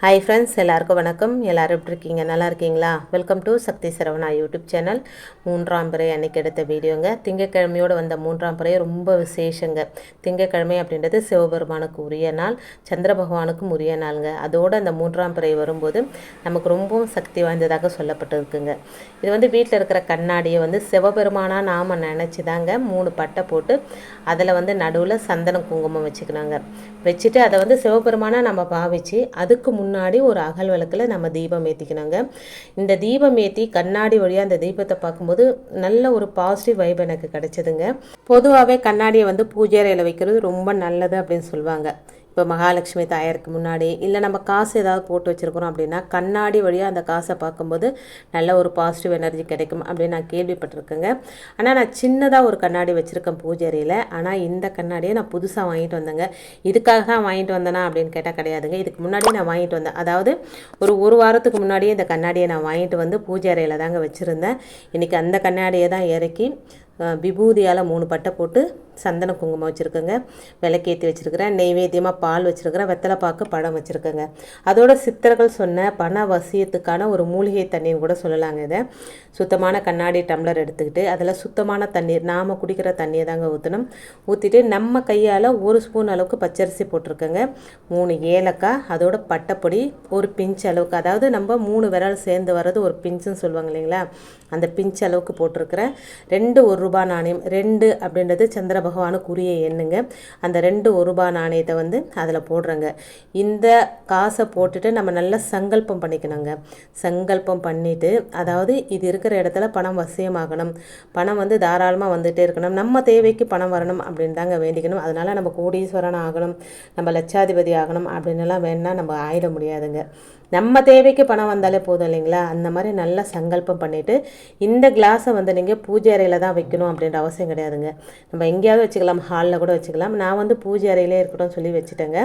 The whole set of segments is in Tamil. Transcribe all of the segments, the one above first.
ஹாய் ஃப்ரெண்ட்ஸ் எல்லாருக்கும் வணக்கம். எல்லோரும் எப்படி இருக்கீங்க? நல்லா இருக்கீங்களா? Welcome to Sakthi Saravana YouTube channel மூன்றாம் பிறை அன்னைக்கு எடுத்த வீடியோங்க. திங்கக்கிழமையோடு வந்த மூன்றாம் பிறை ரொம்ப விசேஷங்க. திங்கக்கிழமை அப்படின்றது சிவபெருமானுக்கு உரிய நாள் சந்திர பகவானுக்கும் உரிய நாளுங்க. அதோடு அந்த மூன்றாம் பிறை வரும்போது நமக்கு ரொம்பவும் சக்தி வாய்ந்ததாக சொல்லப்பட்டிருக்குங்க. இது வந்து வீட்டில் இருக்கிற கண்ணாடியை வந்து சிவபெருமானாக நாம் நினச்சி தாங்க மூணு பட்டை போட்டு அதில் வந்து நடுவில் சந்தனம் குங்குமம் வச்சுக்கணுங்க வச்சுட்டு அதை வந்து சிவபெருமானாக நம்ம பாவிச்சு அதுக்கு முன்னாடி ஒரு அகல் விளக்கில் நம்ம தீபம் ஏற்றிக்கணுங்க இந்த தீபம் ஏற்றி கண்ணாடி வழியாக அந்த தீபத்தை பார்க்கும்போது நல்ல ஒரு பாசிட்டிவ் வைப் எனக்கு கிடைச்சதுங்க. பொதுவாகவே கண்ணாடியை வந்து பூஜை அறையில் வைக்கிறது ரொம்ப நல்லது அப்படின்னு சொல்லுவாங்க இப்போ மகாலட்சுமி தாயாருக்கு முன்னாடி இல்லை நம்ம காசு ஏதாவது போட்டு வச்சுருக்கிறோம் அப்படின்னா கண்ணாடி வழியாக அந்த காசை பார்க்கும்போது நல்ல ஒரு பாசிட்டிவ் எனர்ஜி கிடைக்கும் அப்படின்னு நான் கேள்விப்பட்டிருக்கேங்க. ஆனால் நான் சின்னதாக ஒரு கண்ணாடி வச்சுருக்கேன் பூஜை அறையில். ஆனால் இந்த கண்ணாடியை நான் புதுசாக வாங்கிட்டு வந்தேங்க. இதுக்காக தான் வாங்கிட்டு வந்தேனா அப்படின்னு கேட்டால் கிடையாதுங்க. இதுக்கு முன்னாடியே நான் வாங்கிட்டு வந்தேன். அதாவது ஒரு ஒரு வாரத்துக்கு முன்னாடியே இந்த கண்ணாடியை நான் வாங்கிட்டு வந்து பூஜை அறையில் தாங்க வச்சுருந்தேன். இன்றைக்கி அந்த கண்ணாடியை தான் இறக்கி விபூதியால் மூணு பட்டை போட்டு சந்தன குங்குமம் வச்சுருக்கேங்க. விளக்கேற்றி வச்சுருக்கிறேன். நெய்வேத்தியமாக பால் வச்சுருக்கிறேன். வெத்தலை பாக்கு பழம் வச்சுருக்கேங்க. அதோட சித்தர்கள் சொன்ன பண வசியத்துக்கான ஒரு மூலிகை தண்ணீர் கூட சொல்லலாங்க இதை. சுத்தமான கண்ணாடி டம்ளர் எடுத்துக்கிட்டு அதில் சுத்தமான தண்ணீர் நாம் குடிக்கிற தண்ணியை தாங்க ஊற்றணும் ஊற்றிட்டு நம்ம கையால் ஒரு ஸ்பூன் அளவுக்கு பச்சரிசி போட்டிருக்கேங்க. மூணு ஏலக்காய் அதோட பட்டைப்பொடி ஒரு பிஞ்ச் அளவுக்கு அதாவது நம்ம மூணு விரல் சேர்ந்து வர்றது ஒரு பிஞ்சுன்னு சொல்லுவாங்க இல்லைங்களா? அந்த பிஞ்ச் அளவுக்கு போட்டிருக்கிறேன். ரெண்டு ஒரு ரூபாய் நாணயம் ரெண்டு அப்படின்றது சந்திர பகவானுக்குரிய எண்ணுங்க. அந்த ரெண்டு ஒரு ரூபாய் நாணயத்தை வந்து அதில் போடுறேங்க. இந்த காசை போட்டுட்டு நம்ம நல்லா சங்கல்பம் பண்ணிக்கணுங்க. சங்கல்பம் பண்ணிவிட்டு அதாவது இது இருக்கிற இடத்துல பணம் வசியமாகணும். பணம் வந்து தாராளமாக வந்துகிட்டே இருக்கணும். நம்ம தேவைக்கு பணம் வரணும் அப்படின்னு தாங்க வேண்டிக்கணும். அதனால் நம்ம கோடீஸ்வரன் ஆகணும். நம்ம லட்சாதிபதி ஆகணும். அப்படின்னு வேணால் நம்ம ஆயிட முடியாதுங்க. நம்ம தேவைக்கு பணம் வந்தாலே போதும் இல்லைங்களா? அந்த மாதிரி நல்லா சங்கல்பம் பண்ணிவிட்டு இந்த கிளாஸை வந்து நீங்கள் பூஜை அறையில் தான் வைக்கணும் அப்படின்ற அவசியம் கிடையாதுங்க. நம்ம எங்கேயாவது வச்சுக்கலாம் ஹாலில் கூட வச்சுக்கலாம். நான் வந்து பூஜை அறையிலே இருக்கட்டும் சொல்லி வச்சுட்டேங்க.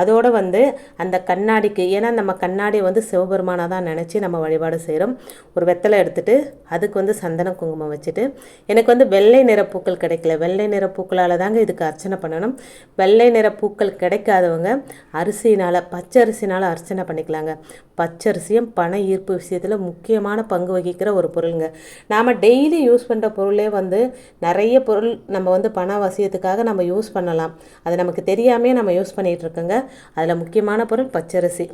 அதோடு வந்து அந்த கண்ணாடிக்கு ஏன்னா நம்ம கண்ணாடியை வந்து சிவபெருமானாக தான் நினச்சி நம்ம வழிபாடு செய்கிறோம் ஒரு வெத்தலை எடுத்துகிட்டு அதுக்கு வந்து சந்தன குங்குமம் வச்சுட்டு எனக்கு வந்து வெள்ளை நிற பூக்கள் கிடைக்கல. வெள்ளை நிற பூக்களால் தாங்க இதுக்கு அர்ச்சனை பண்ணணும். வெள்ளை நிற பூக்கள் கிடைக்காதவங்க அரிசினால் பச்சை அரிசினால் அர்ச்சனை பண்ணிக்கலாங்க. பச்சரிசியும் பண ஈர்ப்பு விஷயத்தில் முக்கியமான பங்கு வகிக்கிற ஒரு பொருளுங்க. நாம் டெய்லி யூஸ் பண்ணுற பொருளே வந்து நிறைய பொருள் நம்ம வந்து பண வசியத்துக்காக நம்ம யூஸ் பண்ணலாம். அது நமக்கு தெரியாமே நம்ம யூஸ் பண்ணிகிட்டு இருக்கோங்க. அதில் முக்கியமான பொருள் பச்சரிசி.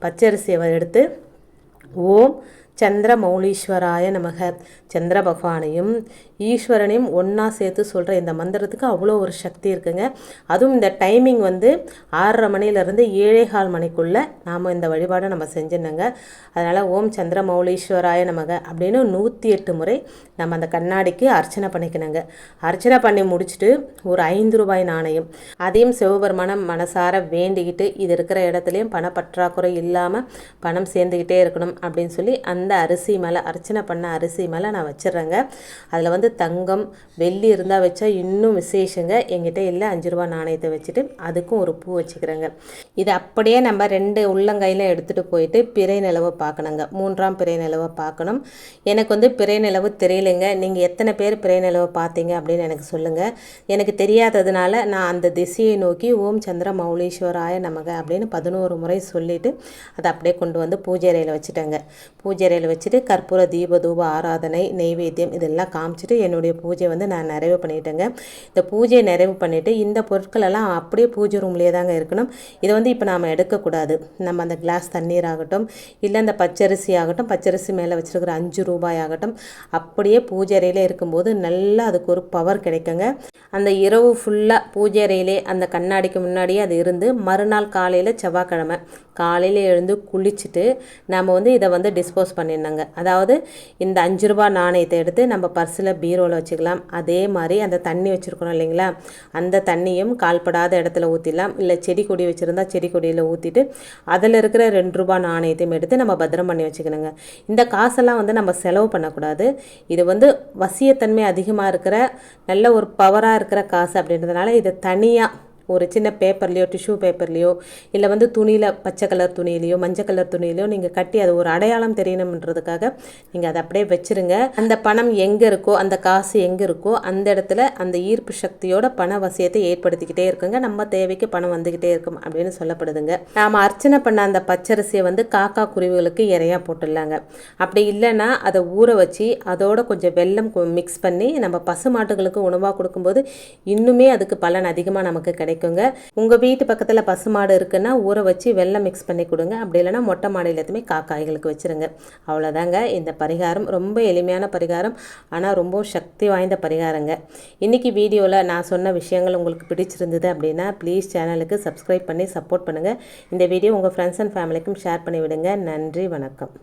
பச்சரிசியை எடுத்து ஓம் சந்திர மௌலீஸ்வராய நமக. சந்திர பகவானையும் ஈஸ்வரனையும் ஒன்றா சேர்த்து சொல்கிற இந்த மந்திரத்துக்கு அவ்வளோ ஒரு சக்தி இருக்குங்க. அதுவும் இந்த டைமிங் வந்து ஆறரை மணிலேருந்து ஏழே கால் மணிக்குள்ளே நாம் இந்த வழிபாடை நம்ம செஞ்சிடணுங்க. அதனால் ஓம் சந்திர மௌலீஸ்வராய நமக அப்படின்னு நூற்றி எட்டு முறை நம்ம அந்த கண்ணாடிக்கு அர்ச்சனை பண்ணிக்கணுங்க. அர்ச்சனை பண்ணி முடிச்சுட்டு ஒரு ஐந்து ரூபாய் நாணயம். அதையும் சிவபெருமானம் மனசார வேண்டிக்கிட்டு இது இருக்கிற இடத்துலையும் பணப்பற்றாக்குறை இல்லாமல் பணம் சேர்ந்துக்கிட்டே இருக்கணும் அப்படின்னு சொல்லி அந்த அந்த அரிசி மேலே அர்ச்சனை பண்ண அரிசி மேலே நான் வச்சிடுறேங்க அதில் வந்து தங்கம் வெள்ளி இருந்தால் வச்சா இன்னும் விசேஷங்க. எங்கிட்ட இல்லை அஞ்சு ரூபா நாணயத்தை வச்சுட்டு அதுக்கும் ஒரு பூ வச்சுக்கிறேங்க. இது அப்படியே நம்ம ரெண்டு உள்ளங்கையில் எடுத்துகிட்டு போயிட்டு பிறை நிலவை பார்க்கணுங்க மூன்றாம் பிறை நிலவை பார்க்கணும் எனக்கு வந்து பிறை நிலவு தெரியலைங்க. நீங்கள் எத்தனை பேர் பிறை நிலவை பார்த்தீங்க அப்படின்னு எனக்கு சொல்லுங்கள் எனக்கு தெரியாததுனால நான் அந்த திசையை நோக்கி ஓம் சந்திர மௌலீஸ்வராய நமக அப்படின்னு பதினோரு முறை சொல்லிவிட்டு அதை அப்படியே கொண்டு வந்து பூஜை அறையில் வச்சுட்டேங்க. பூஜை அறையில் வச்சுட்டு கற்பூர தீப தூப ஆராதனை நெய்வேத்தியம் இதெல்லாம் காமிச்சிட்டு என்னுடைய பூஜை வந்து நான் நிறைவு பண்ணிட்டேங்க. இந்த பூஜையை நிறைவு பண்ணிவிட்டு இந்த பொருட்கள் எல்லாம் அப்படியே பூஜை ரூம்லேயே தாங்க இருக்கணும். இதை வந்து இப்போ நாம் எடுக்கக்கூடாது. நம்ம அந்த கிளாஸ் தண்ணீர் ஆகட்டும் இல்லை அந்த பச்சரிசி ஆகட்டும் பச்சரிசி மேலே வச்சுருக்கிற அஞ்சு ரூபாய் ஆகட்டும் அப்படியே பூஜை அறையில் இருக்கும்போது நல்லா அதுக்கு ஒரு பவர் கிடைக்குங்க. அந்த இரவு ஃபுல்லாக பூஜை அறையிலே அந்த கண்ணாடிக்கு முன்னாடியே அது இருந்து மறுநாள் காலையில் செவ்வாய்க்கிழமை காலையில் எழுந்து குளிச்சுட்டு நம்ம வந்து இதை வந்து டிஸ்போஸ் பண்ணிருந்தாங்க அதாவது இந்த அஞ்சு ரூபா நாணயத்தை எடுத்து நம்ம பர்ஸில் பீரோவில் வச்சுக்கலாம். அதே மாதிரி அந்த தண்ணி வச்சுருக்கணும் இல்லைங்களா? அந்த தண்ணியும் கால்படாத இடத்துல ஊற்றிடலாம் இல்லை செடி கொடி வச்சுருந்தா செடி கொடியில் ஊற்றிட்டு அதில் இருக்கிற ரெண்டு ரூபா நாணயத்தையும் எடுத்து நம்ம பத்திரம் பண்ணி வச்சுக்கணுங்க. இந்த காசெல்லாம் வந்து நம்ம செலவு பண்ணக்கூடாது. இது வந்து வசியத்தன்மை அதிகமாக இருக்கிற நல்ல ஒரு பவராக இருக்கிற காசு அப்படின்றதுனால இதை தனியாக ஒரு சின்ன பேப்பர்லேயோ டிஷ்யூ பேப்பர்லேயோ இல்லை வந்து துணியில் பச்சை கலர் துணியிலையோ மஞ்சள் கலர் துணியிலையோ நீங்கள் கட்டி அது ஒரு அடையாளம் தெரியணுன்றதுக்காக நீங்கள் அதை அப்படியே வச்சுருங்க. அந்த பணம் எங்கே இருக்கோ அந்த காசு எங்கே இருக்கோ அந்த இடத்துல அந்த ஈர்ப்பு சக்தியோட பண வசியத்தை ஏற்படுத்திக்கிட்டே இருக்குங்க. நம்ம தேவைக்கு பணம் வந்துக்கிட்டே இருக்கும் அப்படின்னு சொல்லப்படுதுங்க. நாம் அர்ச்சனை பண்ண அந்த பச்சரிசியை வந்து காக்கா குருவிகளுக்கு இறையா போட்டுடலாங்க. அப்படி இல்லைன்னா அதை ஊற வச்சு அதோட கொஞ்சம் வெல்லம் மிக்ஸ் பண்ணி நம்ம பசு மாட்டுகளுக்கு உணவாக கொடுக்கும்போது இன்னுமே அதுக்கு பலன் அதிகமாக நமக்கு கிடைக்கும். பண்ணிக்கோங்க உங்கள் வீட்டு பக்கத்தில் பசு மாடு இருக்குன்னா ஊற வச்சு வெள்ளம் மிக்ஸ் பண்ணி கொடுங்க. அப்படி இல்லைன்னா மொட்டை மாடு எல்லாத்தையுமே காக்காய்களுக்கு வச்சுருங்க. அவ்வளோதாங்க இந்த பரிகாரம் ரொம்ப எளிமையான பரிகாரம். ஆனால் ரொம்ப சக்தி வாய்ந்த பரிகாரங்க. இன்றைக்கி வீடியோவில் நான் சொன்ன விஷயங்கள் உங்களுக்கு பிடிச்சிருந்தது அப்படின்னா ப்ளீஸ் சேனலுக்கு சப்ஸ்கிரைப் பண்ணி சப்போர்ட் பண்ணுங்கள் இந்த வீடியோ உங்கள் ஃப்ரெண்ட்ஸ் அண்ட் ஃபேமிலிக்கும் ஷேர் பண்ணி விடுங்க நன்றி வணக்கம்.